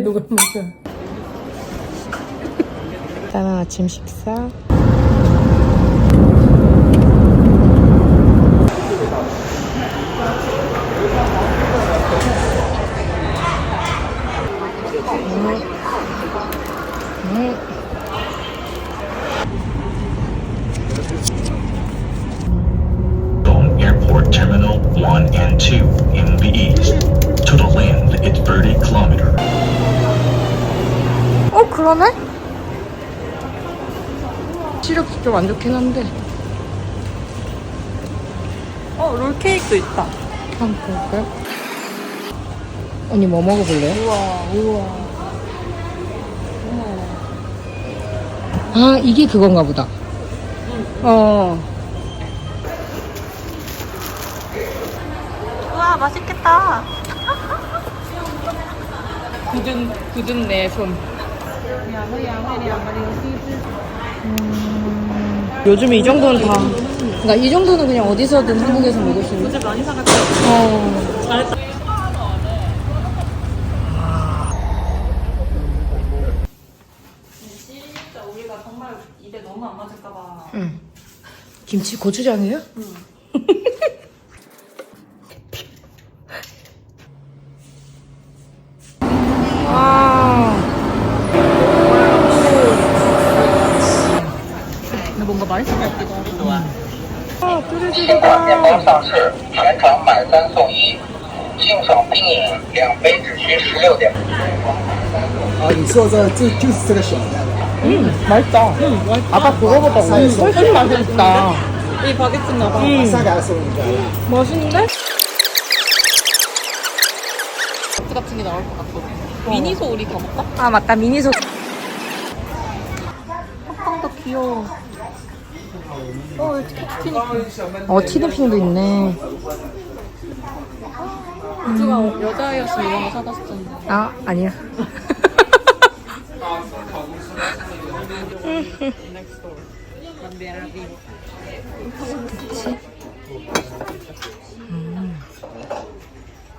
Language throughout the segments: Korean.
없는데 누가 먹어? 일단은 아침 식사. Airport Terminal 1 and 2 in the east. 그러네? 시력이 좀안 좋긴 한데. 어 롤케이크도 있다. 한번 볼까요? 언니 뭐 먹어볼래요? 우와 우와. 아 이게 그건가 보다. 어. 우와 맛있겠다. 굳은 굳은 내손. 음, 요즘 이 정도는 다 그러니까 이 정도는 그냥 어디서든 한국에서 먹을 수 있는 많이 사갔다 어. 잘했다 진짜 우리가 정말 입에 너무 안 맞을까봐 응. 김치 고추장이에요? 와. 근데 뭔가 맛있을 것 같기도 하고 아, 现款面包上市，全场买三送一，庆爽冰饮两杯只需十六点。啊，你说这这就是这个小的， 음, 맛있다. 아까 그거보다 훨씬 맛있다. 이 바게트 나봐 马上给他送一个。 맛있는데? 바게트 같은 게 나올 것 같거든 미니소 우리 더 먹까? 아, 맞다. 미니소. 귀여워 어 티니핑 어, 티니핑도 있네. 우주가 여자아이였으면 이런 거 사다 줬는데 아, 아니야. 그치.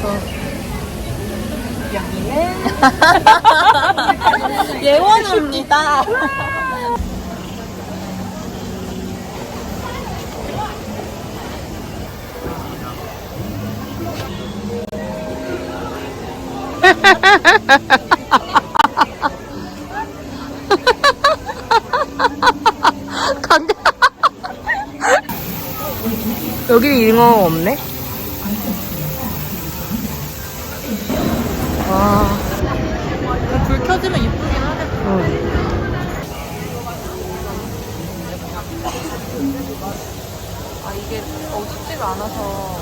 여기는 예원입니다. 간다. 여기는 잉어 없네?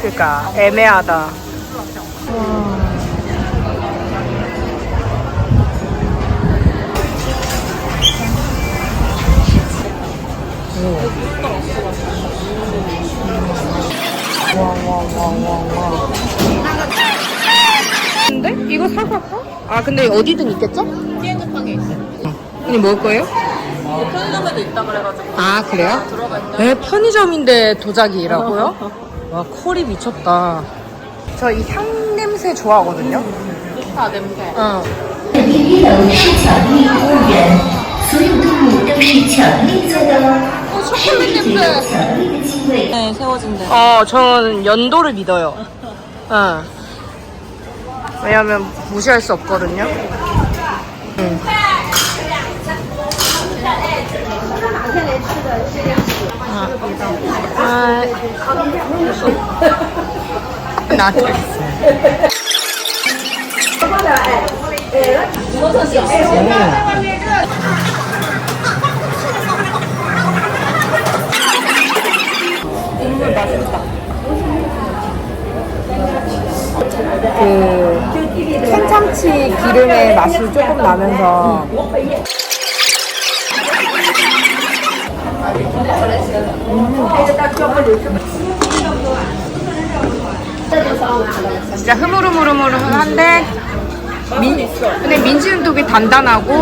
그니까, 애매하다. 와와와와와. 근데 이거 사갈까? 아 근데 어디든 있겠죠? TNG팡에 있어. 언니 먹을 거예요? 뭐 편의점에도 있다 그래가지고. 아 그래요? 들어가 있다. 네 편의점인데 도자기라고요? 와 콜이 미쳤다. 저 이 향 냄새 좋아하거든요. 아 냄새. 어. 一楼是巧克力服务员，所有动物都是巧克力做的哦， 어 是 초콜릿 不是觉 냄새. 得巧克力的气味？ 네 세워진대. 어, 저는 연도를 믿어요. 응. 왜냐면 무시할 수 없거든요. 응. 아, 아, 나한테 있어. 국물 맛있다. 그 캔참치 기름의 맛이 조금 나면서 진짜 흐물흐물흐물한데 민, 근데 민지는 되게 단단하고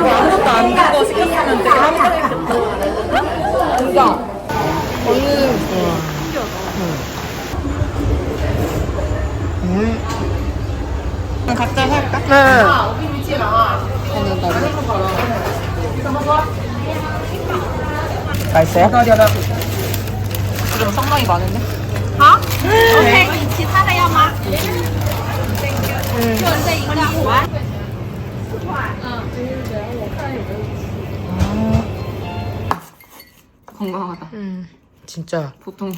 아무것도 안 된거 시켰으면 되게 그러니까 저는 각자 살까? 네. 맛있어요? 그럼 상당히 많은데? 건강하다. 음, 진짜. 보통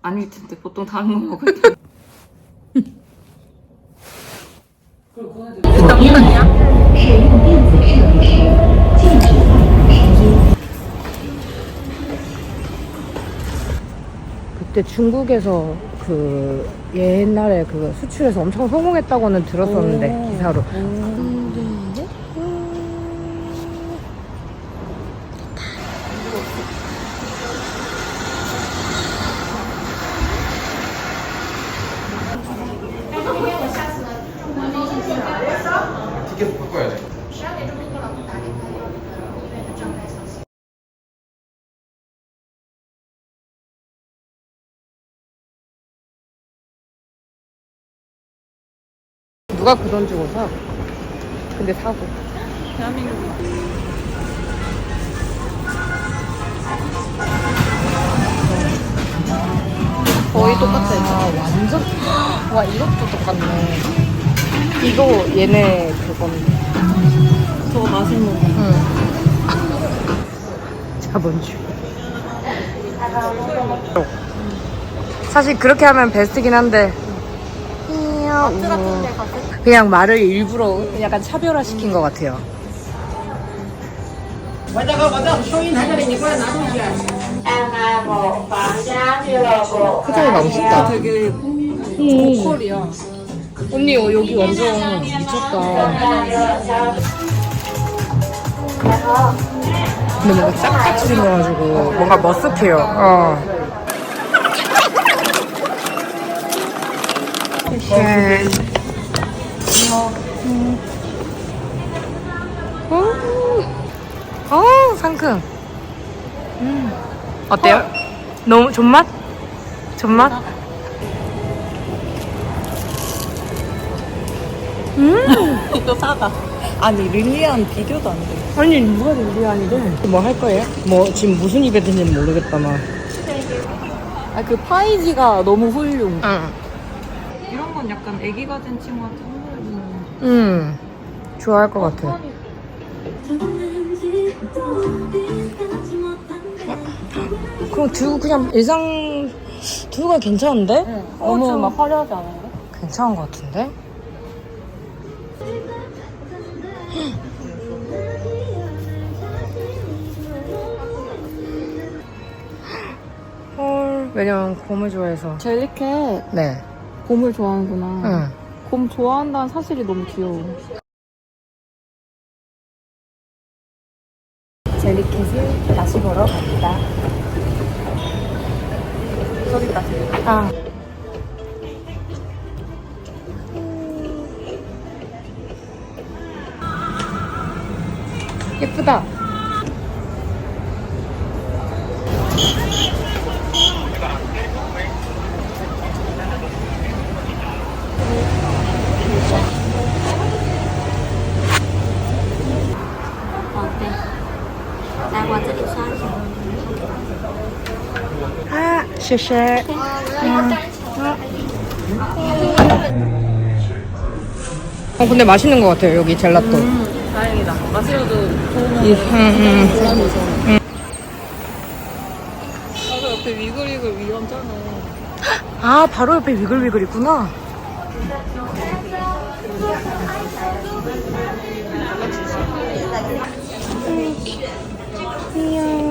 아닐 텐데 보통 다른 거 먹을 때. 그때 중국에서 그 옛날에 그 수출해서 엄청 성공했다고는 들었었는데 기사로 누가 그 돈 주고 사? 근데 사고. 거의 똑같아. 아 완전? 와 이것도 똑같네. 이거 얘네 그건데 저거 맛있는 거. 응. 자본주의 사실 그렇게 하면 베스트긴 한데 그냥 말을 일부러 약간 차별화시킨 것 같아요. 표정이 너무 쉽다. 되게 보컬이야. 언니 어, 여기 완전 미쳤다. 근데 뭔가 짝같이 생겨가지고 뭔가 머쓱해요. 어. 네. 오, 어, 상큼. 음. 어때요? 너무 존맛? 존맛? 이거 사다. 아니 릴리안 비교도 안 돼. 아니 누가 릴리안이래? 뭐 할 거예요? 뭐 지금 무슨 이벤트인지는 모르겠다만. 아그 파이지가 너무 훌륭. 응. 건 약간 애기 가진 친구한테 선물해주는. 응. 좋아할 것 같아. 그럼 두고 그냥 일상 두가 괜찮은데? 너무 좀- 막 화려하지 않아요? 괜찮은 것 같은데? 헐, 왜냐면 곰을 좋아해서. 젤리캣 네. 곰을 좋아하는구나. 응. 곰 좋아한다는 사실이 너무 귀여워. 젤리캣을 다시 보러 갑니다. 저기 있다. 아. 예쁘다. 아, 谢谢. 어, 근데 맛있는 것 같아요, 여기 젤라또. 다행이다. 마시로도 좋으면 이, 음, 음. 부담이죠. 나도 옆에 위글위글 위험잖아. 아, 바로 옆에 위글위글 있구나. 안녕.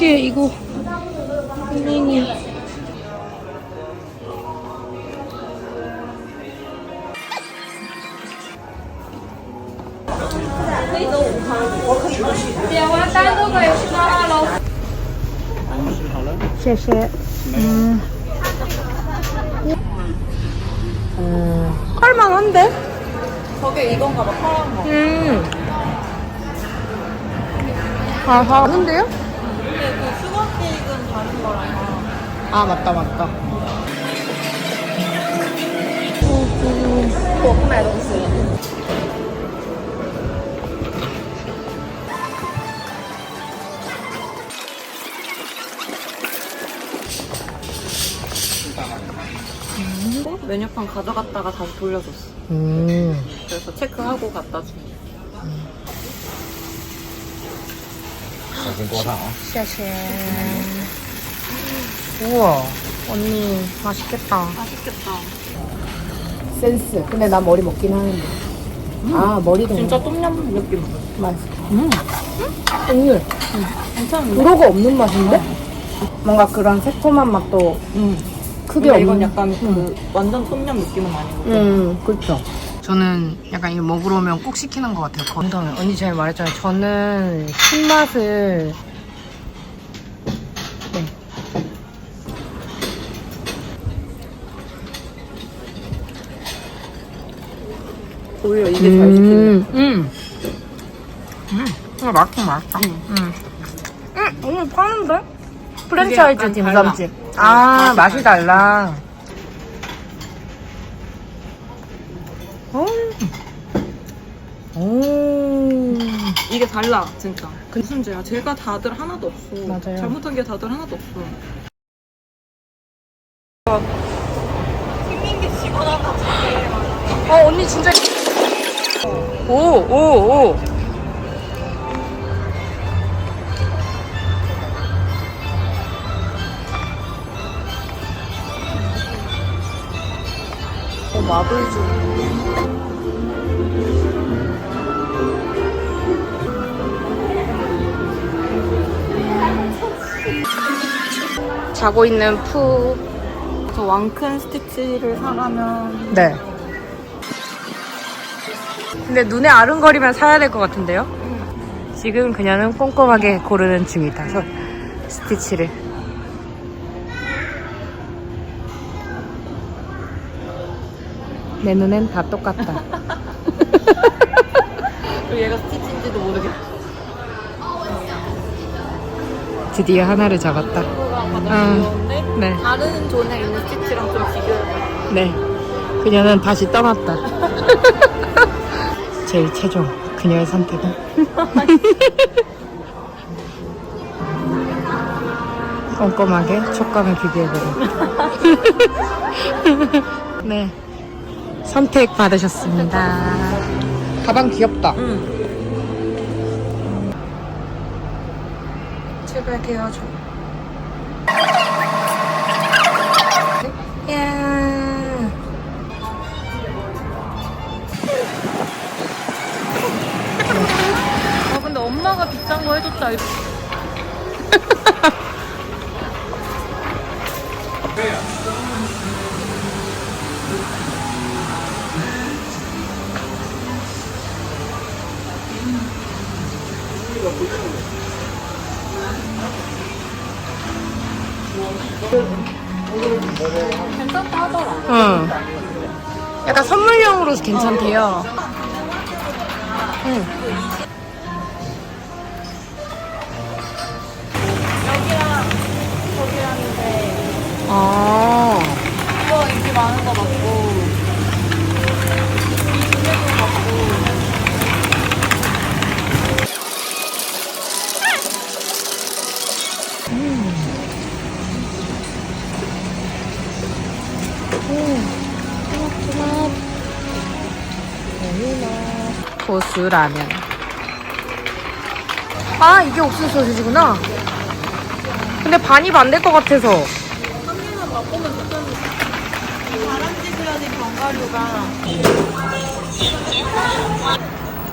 어떡해 이거 헐랭이 음. 음. 할만한데? 저게 이건가 봐, 파란 거. 음. 아, 하는데요? 근데 그 슈거 케이크는 다른 거라서. 아, 맞다, 맞다. 메뉴판 가져갔다가 다시 돌려줬어. 음. 그래서 체크하고 갖다 준. 小心多烫啊！ 샤샤. 우와, 언니, 맛있겠다. 맛있겠다. 센스. 근데 나 머리 먹긴 하는데. 아, 머리도. 진짜 똠얌 느낌. 맛있어. 음. 오늘 괜찮은데? 불호가 없는 맛인데? 뭔가 그런 새콤한 맛도 응. 크게 근데 이건 없는. 약간 그 완전 똠얌 느낌은 아니고. 음, 그렇죠. 저는 약간 이거 먹으러 오면 꼭 시키는 것 같아요. 건더면 언니 전에 말했잖아요. 저는 신맛을 오히려 이게 잘 시키네. 음, 음. 음, 이거 맛있긴 맛있다. 음. 음, 오늘 파는데? 프랜차이즈 약간 딤섬집. 달라. 아, 음, 맛이 맛이 달라. 오. 오. 이게 달라, 진짜. 무슨 죄야? 죄가 다들 하나도 없어. 맞아요. 잘못한 게 다들 하나도 없어. 생긴 게 시원하다, 어, 언니 진짜. 오, 오, 오. 어, 마블주. 자고 있는 푸. 저 왕큰 스티치를 사가면 네. 근데 눈에 아른거리면 사야 될 것 같은데요? 지금 그녀는 꼼꼼하게 고르는 중이다. 서 스티치를. 내 눈엔 다 똑같다. 그리고 얘가 스티치인지도 모르겠어. 드디어 하나를 잡았다. 아, 귀여운데 네. 다른 존에 있는 스티치랑 좀 비교해봐. 네. 그녀는 다시 떠났다. 제일 최종 그녀의 선택은? 꼼꼼하게 촉감을 비교해보고. 네. 선택 받으셨습니다. 가방 귀엽다. 응. 제발 되어줘 야 비싼 거 해줬다. 괜찮다 하더라. 응. 약간 선물용으로 괜찮대요. 응. 아. 이거 인기 많은 거 같고 이 두개도 같고 고수 라면. 아, 이게 옥수수 소시지구나. 근데 반입 안 될 것 같아서. 꼬면 괜찮은데. 바람쥐 그려진 견과류가.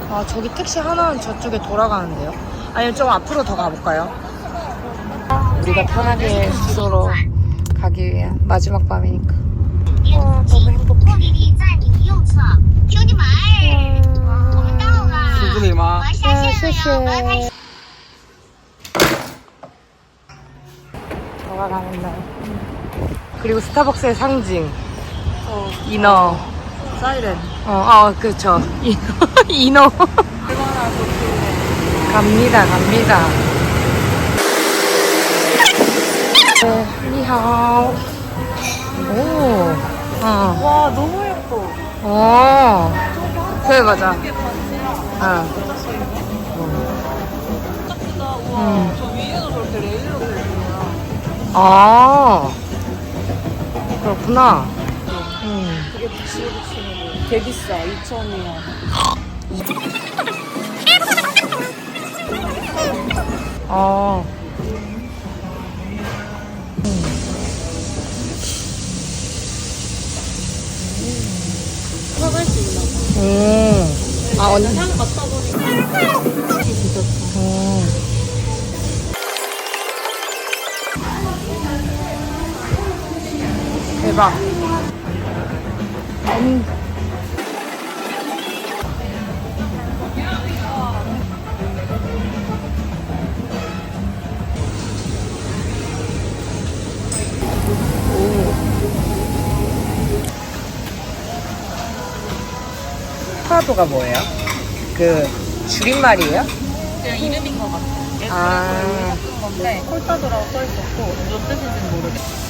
아, 저기 택시 하나는 저쪽에 돌아가는데요. 아니면 좀 앞으로 더 가볼까요? 우리가 편하게 숙소로 가기 위한 마지막 밤이니까. 와 너무 행복해. 마. 아, 쉐쉐. 음. 돌아가는 날. 그리고 스타벅스의 상징. 이너. 사이렌. 어, 아, 그쵸. 이너. 이너. 갑니다, 갑니다. 네, 니하오. 오. 어. 와 너무 예뻐. 어. 그래, 맞아. 어. 음. 아. 그렇구나. 음. 그게 비싸. 2천이야. 어. 들어갈 수 있나 봐. 음. 아, 언니. 향 맡다 보니까 진짜 좋다. 어. 대박. 음. 프라도가 뭐예요? 그 줄임말이에요? 그냥 이름인 것 같아. 아. 쓴 건데 콜타도라고 써 있었고 무슨 뜻인지는 모르겠어.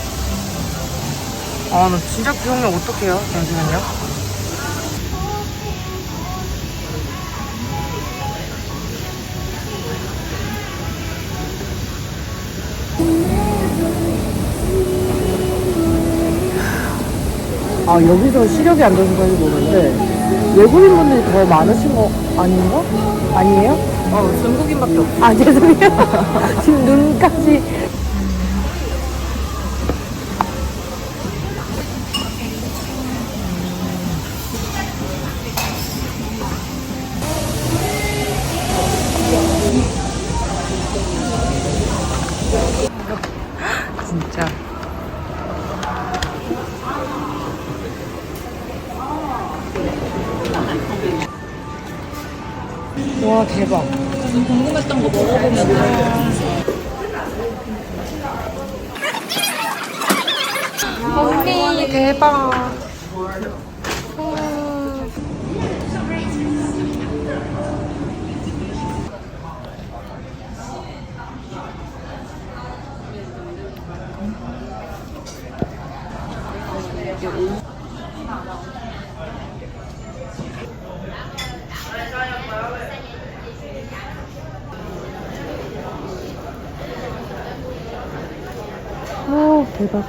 아, 나 진짜 기억력 어떡해요? 잠시만요. 아, 여기서 시력이 안 좋아서 그런지 모르는데, 외국인분들이 더 많으신 거 아닌가? 아니에요? 어, 중국인밖에 없어. 아, 죄송해요. 지금 눈까지. 와, 대박. 궁금했던 거 먹어보면 돼. 언니, 대박. 대박.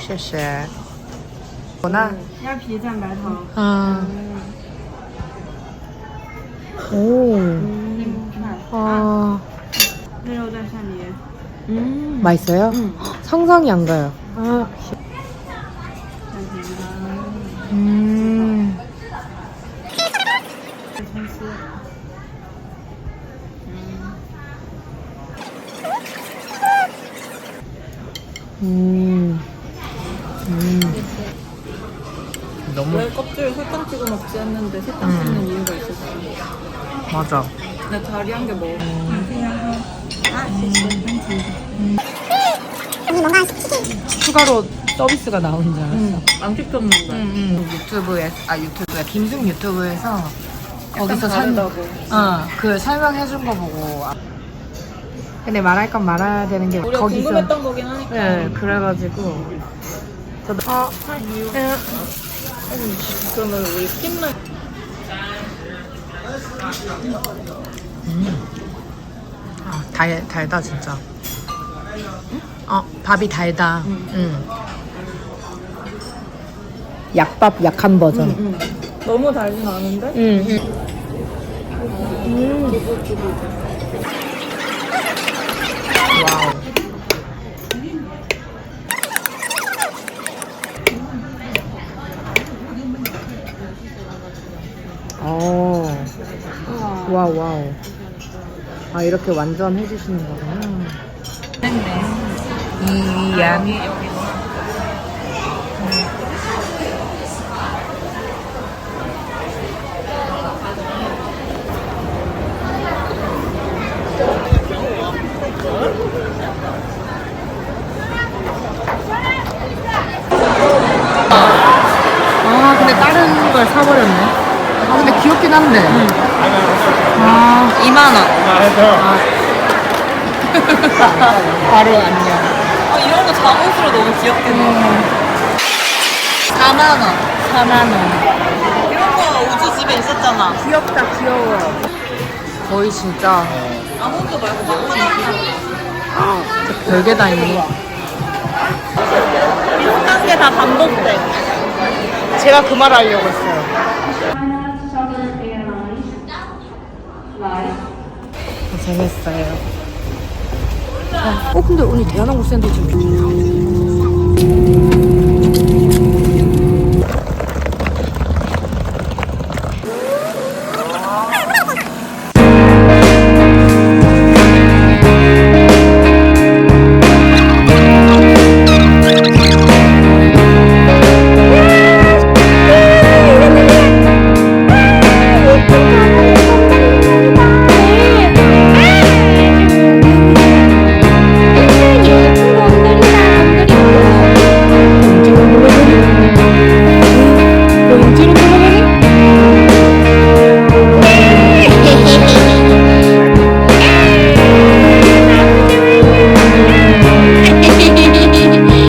谢谢。我呢？鸭皮蘸白糖。啊。哦。아. 那肉在下面。 맛있어요? 상상이 안 가요. 아. 나 자리 한개 먹어. 추가로 서비스가 나온 줄 알았어. 응. 안 시켰는데. 응, 유튜브에 아 유튜브야 김승 유튜브에서 거기서 설, 다르다고. 어, 그 설명해 준 거 보고 아. 근데 말할 건 말아야 되는 게 우리가 거기서 궁금했던 거긴 하니까. 네 그래가지고 저도 아, 예. 그러면 우리 스팀만 음. 아, 달, 달다, 진짜. 응? 어, 밥이 달다. 응. 음. 약밥 약한 버전. 음, 음. 너무 달진 않은데? 음. 음. 음. 와우. 오. 와우, 와우. 아, 이렇게 완전 해주시는 거구나. 이양. 아, 근데 다른 걸 사버렸네. 아, 근데 귀엽긴 한데. 아, 2만 원. 바로 안녕. 아, 이런 거 잠옷으로 너무 귀엽겠네. 4만 원. 4만 원. 이런 거 우주 집에 있었잖아. 귀엽다, 귀여워. 거의 진짜 아몬드 말고 만원. 별게 다 있네. 비슷한 게 다 반복돼. 제가 그 말 하려고 했어요. 재밌어요. 어, 근데 오늘 대한항공 샌드위치